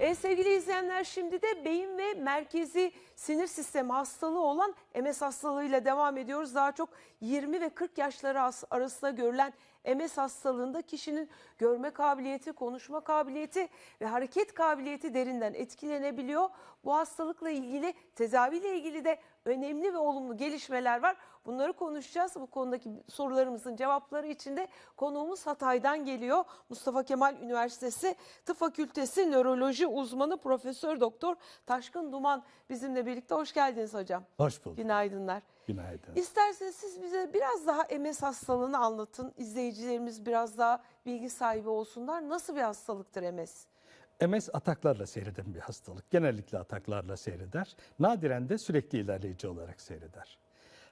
E, sevgili izleyenler şimdi de beyin ve merkezi sinir sistemi hastalığı olan MS hastalığıyla devam ediyoruz. Daha çok 20 ve 40 yaşları as- arasında görülen MS hastalığında kişinin görme kabiliyeti, konuşma kabiliyeti ve hareket kabiliyeti derinden etkilenebiliyor. Bu hastalıkla ilgili tedaviyle ilgili de önemli ve olumlu gelişmeler var. Bunları konuşacağız. Bu konudaki sorularımızın cevapları için de konuğumuz Hatay'dan geliyor. Mustafa Kemal Üniversitesi Tıp Fakültesi Nöroloji uzmanı Profesör Doktor Taşkın Duman bizimle birlikte. Hoş geldiniz hocam. Hoş bulduk. Günaydınlar. Günaydın. İsterseniz siz bize biraz daha MS hastalığını anlatın. İzleyicilerimiz biraz daha bilgi sahibi olsunlar. Nasıl bir hastalıktır MS? MS ataklarla seyreden bir hastalık. Genellikle ataklarla seyreder. Nadiren de sürekli ilerleyici olarak seyreder.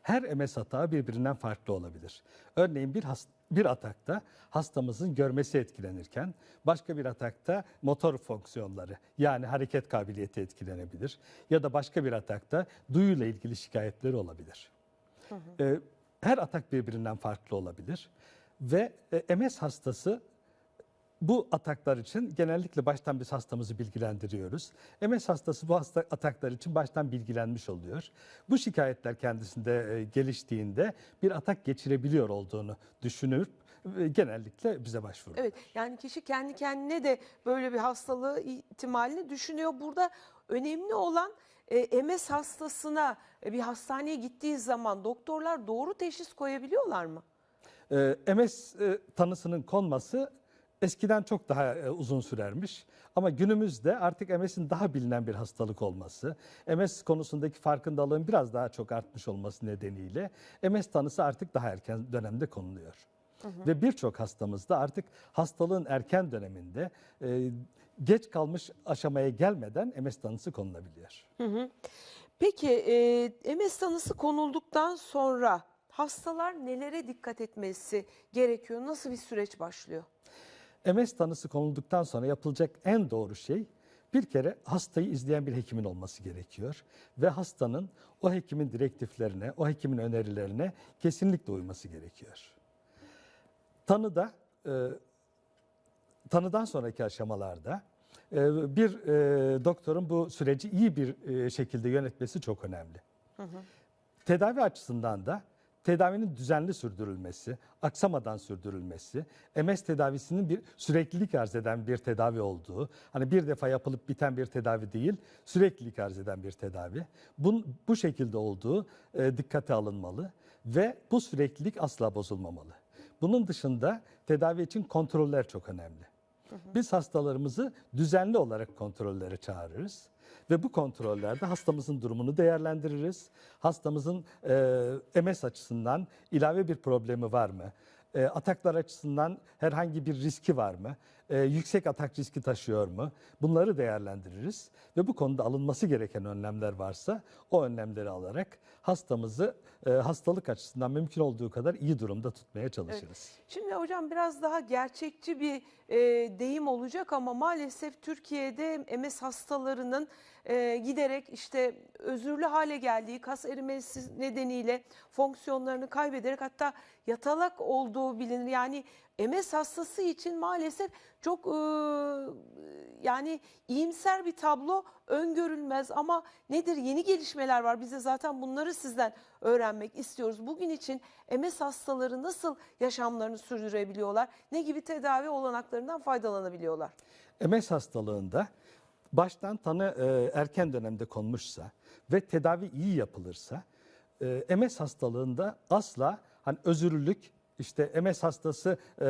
Her MS atağı birbirinden farklı olabilir. Örneğin bir hast- bir atakta hastamızın görmesi etkilenirken başka bir atakta motor fonksiyonları yani hareket kabiliyeti etkilenebilir ya da başka bir atakta duyuyla ilgili şikayetleri olabilir. Ee, Her atak birbirinden farklı olabilir ve e, MS hastası bu ataklar için genellikle baştan biz hastamızı bilgilendiriyoruz. MS hastası bu hasta ataklar için baştan bilgilenmiş oluyor. Bu şikayetler kendisinde e, geliştiğinde bir atak geçirebiliyor olduğunu düşünüp e, genellikle bize başvurur. Evet yani kişi kendi kendine de böyle bir hastalığı ihtimalini düşünüyor. Burada önemli olan e, MS hastasına e, bir hastaneye gittiği zaman doktorlar doğru teşhis koyabiliyorlar mı? MS e, tanısının konması eskiden çok daha e, uzun sürermiş. Ama günümüzde artık MS'in daha bilinen bir hastalık olması, MS konusundaki farkındalığın biraz daha çok artmış olması nedeniyle MS tanısı artık daha erken dönemde konuluyor. Ve birçok hastamızda artık hastalığın erken döneminde e, geç kalmış aşamaya gelmeden MS tanısı konulabiliyor. Peki e, MS tanısı konulduktan sonra hastalar nelere dikkat etmesi gerekiyor? Nasıl bir süreç başlıyor? MS tanısı konulduktan sonra yapılacak en doğru şey bir kere hastayı izleyen bir hekimin olması gerekiyor ve hastanın o hekimin direktiflerine, o hekimin önerilerine kesinlikle uyması gerekiyor. Tanıda e, tanıdan sonraki aşamalarda e, bir e, doktorun bu süreci iyi bir e, şekilde yönetmesi çok önemli. Tedavi açısından da tedavinin düzenli sürdürülmesi, aksamadan sürdürülmesi, MS tedavisinin bir süreklilik arz eden bir tedavi olduğu, hani bir defa yapılıp biten bir tedavi değil, süreklilik arz eden bir tedavi. Bun, bu şekilde olduğu e, dikkate alınmalı ve bu süreklilik asla bozulmamalı. Bunun dışında tedavi için kontroller çok önemli. Biz hastalarımızı düzenli olarak kontrollere çağırırız ve bu kontrollerde hastamızın durumunu değerlendiririz. Hastamızın e, MS açısından ilave bir problemi var mı? E, ataklar açısından herhangi bir riski var mı? E, yüksek atak riski taşıyor mu? Bunları değerlendiririz ve bu konuda alınması gereken önlemler varsa o önlemleri alarak hastamızı e, hastalık açısından mümkün olduğu kadar iyi durumda tutmaya çalışırız. Şimdi hocam biraz daha gerçekçi bir e, deyim olacak ama maalesef Türkiye'de MS hastalarının e, giderek işte özürlü hale geldiği, kas erimesi nedeniyle fonksiyonlarını kaybederek hatta yatalak olduğu bilinir. Yani MS hastası için maalesef çok e, yani iyimser bir tablo öngörülmez ama nedir yeni gelişmeler var. Biz de zaten bunları sizden öğrenmek istiyoruz. Bugün için MS hastaları nasıl yaşamlarını sürdürebiliyorlar? Ne gibi tedavi olanaklarından faydalanabiliyorlar? MS hastalığında baştan tanı e, erken dönemde konmuşsa ve tedavi iyi yapılırsa e, MS hastalığında asla hani özürlülük işte MS hastası e,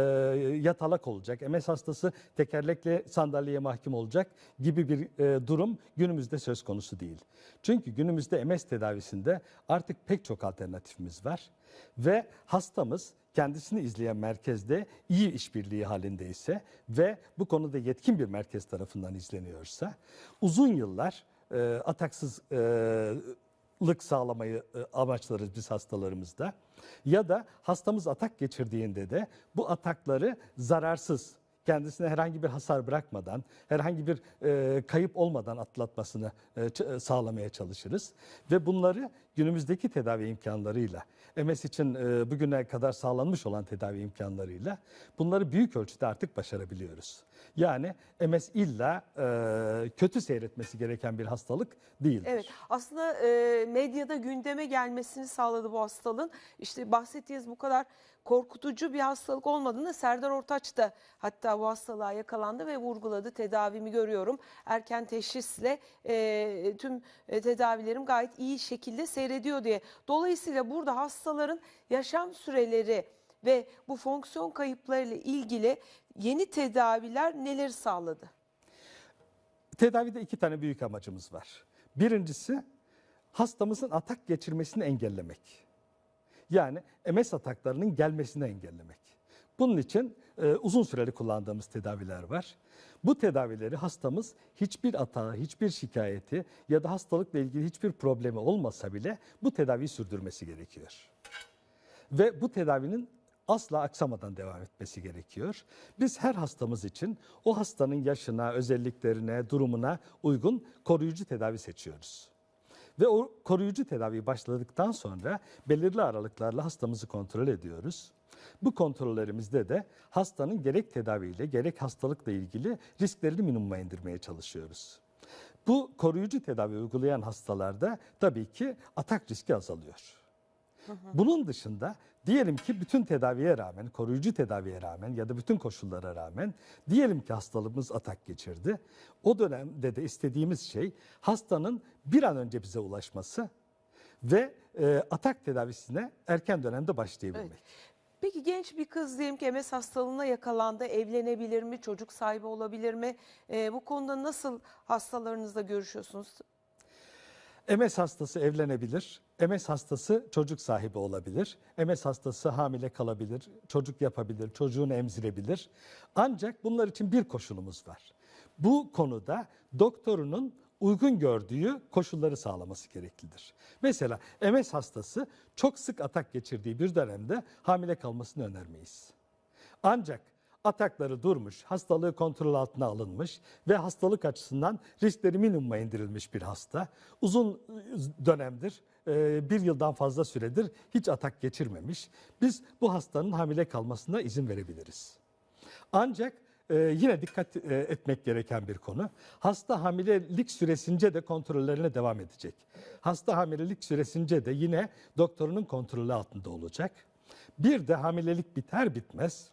yatalak olacak, MS hastası tekerlekli sandalyeye mahkum olacak gibi bir e, durum günümüzde söz konusu değil. Çünkü günümüzde MS tedavisinde artık pek çok alternatifimiz var ve hastamız kendisini izleyen merkezde iyi işbirliği halindeyse ve bu konuda yetkin bir merkez tarafından izleniyorsa uzun yıllar e, ataksız e, lık sağlamayı e, amaçlarız biz hastalarımızda. Ya da hastamız atak geçirdiğinde de bu atakları zararsız, kendisine herhangi bir hasar bırakmadan, herhangi bir e, kayıp olmadan atlatmasını e, sağlamaya çalışırız. Ve bunları günümüzdeki tedavi imkanlarıyla, MS için e, bugüne kadar sağlanmış olan tedavi imkanlarıyla bunları büyük ölçüde artık başarabiliyoruz. Yani MS illa e, kötü seyretmesi gereken bir hastalık değildir. Evet aslında e, medyada gündeme gelmesini sağladı bu hastalığın. İşte bahsettiğiniz bu kadar korkutucu bir hastalık olmadığını Serdar Ortaç da hatta bu hastalığa yakalandı ve vurguladı. Tedavimi görüyorum. Erken teşhisle e, tüm e, tedavilerim gayet iyi şekilde seyrediyor diye. Dolayısıyla burada hastaların yaşam süreleri ve bu fonksiyon kayıplarıyla ilgili yeni tedaviler neler sağladı? Tedavide iki tane büyük amacımız var. Birincisi hastamızın atak geçirmesini engellemek. Yani MS ataklarının gelmesini engellemek. Bunun için e, uzun süreli kullandığımız tedaviler var. Bu tedavileri hastamız hiçbir atağı, hiçbir şikayeti ya da hastalıkla ilgili hiçbir problemi olmasa bile bu tedaviyi sürdürmesi gerekiyor. Ve bu tedavinin asla aksamadan devam etmesi gerekiyor. Biz her hastamız için o hastanın yaşına, özelliklerine, durumuna uygun koruyucu tedavi seçiyoruz. Ve o koruyucu tedavi başladıktan sonra belirli aralıklarla hastamızı kontrol ediyoruz. Bu kontrollerimizde de hastanın gerek tedaviyle gerek hastalıkla ilgili risklerini minimuma indirmeye çalışıyoruz. Bu koruyucu tedavi uygulayan hastalarda tabii ki atak riski azalıyor. Bunun dışında diyelim ki bütün tedaviye rağmen, koruyucu tedaviye rağmen ya da bütün koşullara rağmen diyelim ki hastalığımız atak geçirdi. O dönemde de istediğimiz şey hastanın bir an önce bize ulaşması ve e, atak tedavisine erken dönemde başlayabilmek. Evet. Peki genç bir kız diyelim ki MS hastalığına yakalandı, evlenebilir mi, çocuk sahibi olabilir mi? Ee, bu konuda nasıl hastalarınızla görüşüyorsunuz? MS hastası evlenebilir, MS hastası çocuk sahibi olabilir, MS hastası hamile kalabilir, çocuk yapabilir, çocuğunu emzirebilir. Ancak bunlar için bir koşulumuz var. Bu konuda doktorunun uygun gördüğü koşulları sağlaması gereklidir. Mesela MS hastası çok sık atak geçirdiği bir dönemde hamile kalmasını önermeyiz. Ancak atakları durmuş, hastalığı kontrol altına alınmış ve hastalık açısından riskleri minimuma indirilmiş bir hasta. Uzun dönemdir, e, bir yıldan fazla süredir hiç atak geçirmemiş. Biz bu hastanın hamile kalmasına izin verebiliriz. Ancak e, yine dikkat e, etmek gereken bir konu. Hasta hamilelik süresince de kontrollerine devam edecek. Hasta hamilelik süresince de yine doktorunun kontrolü altında olacak. Bir de hamilelik biter bitmez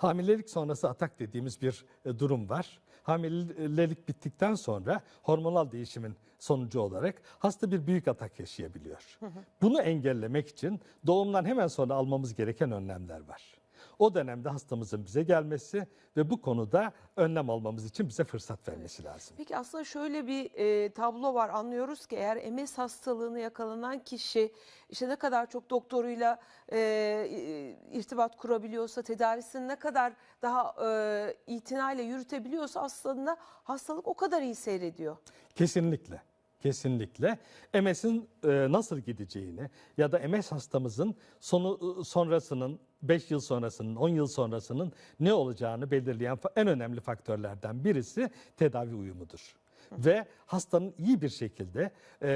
Hamilelik sonrası atak dediğimiz bir e, durum var. Hamilelik bittikten sonra hormonal değişimin sonucu olarak hasta bir büyük atak yaşayabiliyor. Bunu engellemek için doğumdan hemen sonra almamız gereken önlemler var. O dönemde hastamızın bize gelmesi ve bu konuda önlem almamız için bize fırsat vermesi lazım. Peki aslında şöyle bir e, tablo var. Anlıyoruz ki eğer MS hastalığını yakalanan kişi işte ne kadar çok doktoruyla e, irtibat kurabiliyorsa, tedavisini ne kadar daha e, itinayla yürütebiliyorsa aslında hastalık o kadar iyi seyrediyor. Kesinlikle. Kesinlikle MS'in e, nasıl gideceğini ya da MS hastamızın sonu e, sonrasının 5 yıl sonrasının 10 yıl sonrasının ne olacağını belirleyen en önemli faktörlerden birisi tedavi uyumudur. Ve hastanın iyi bir şekilde e,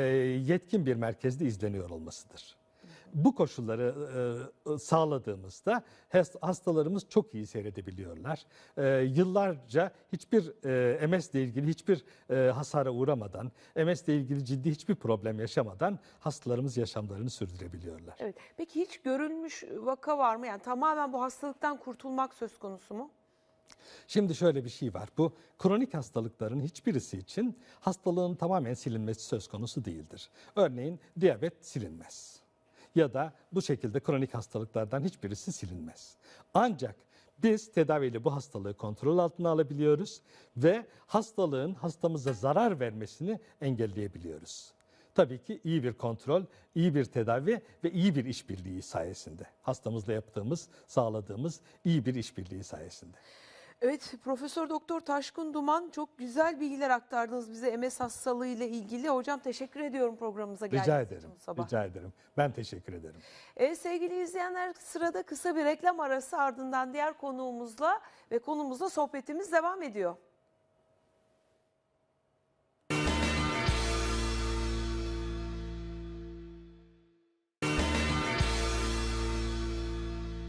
yetkin bir merkezde izleniyor olmasıdır. Bu koşulları e, sağladığımızda has- hastalarımız çok iyi seyredebiliyorlar. E, yıllarca hiçbir e, MS ile ilgili hiçbir e, hasara uğramadan, MS ile ilgili ciddi hiçbir problem yaşamadan hastalarımız yaşamlarını sürdürebiliyorlar. Evet. Peki hiç görülmüş vaka var mı? Yani tamamen bu hastalıktan kurtulmak söz konusu mu? Şimdi şöyle bir şey var. Bu kronik hastalıkların hiçbirisi için hastalığın tamamen silinmesi söz konusu değildir. Örneğin diyabet silinmez. Ya da bu şekilde kronik hastalıklardan hiçbirisi silinmez. Ancak biz tedaviyle bu hastalığı kontrol altına alabiliyoruz ve hastalığın hastamıza zarar vermesini engelleyebiliyoruz. Tabii ki iyi bir kontrol, iyi bir tedavi ve iyi bir işbirliği sayesinde. Hastamızla yaptığımız, sağladığımız iyi bir işbirliği sayesinde. Evet, Profesör Doktor Taşkın Duman çok güzel bilgiler aktardınız bize MS hastalığı ile ilgili. Hocam teşekkür ediyorum programımıza geldiğiniz Rica için ederim. bu sabah. Rica ederim. Ben teşekkür ederim. Evet, sevgili izleyenler sırada kısa bir reklam arası ardından diğer konuğumuzla ve konumuzla sohbetimiz devam ediyor.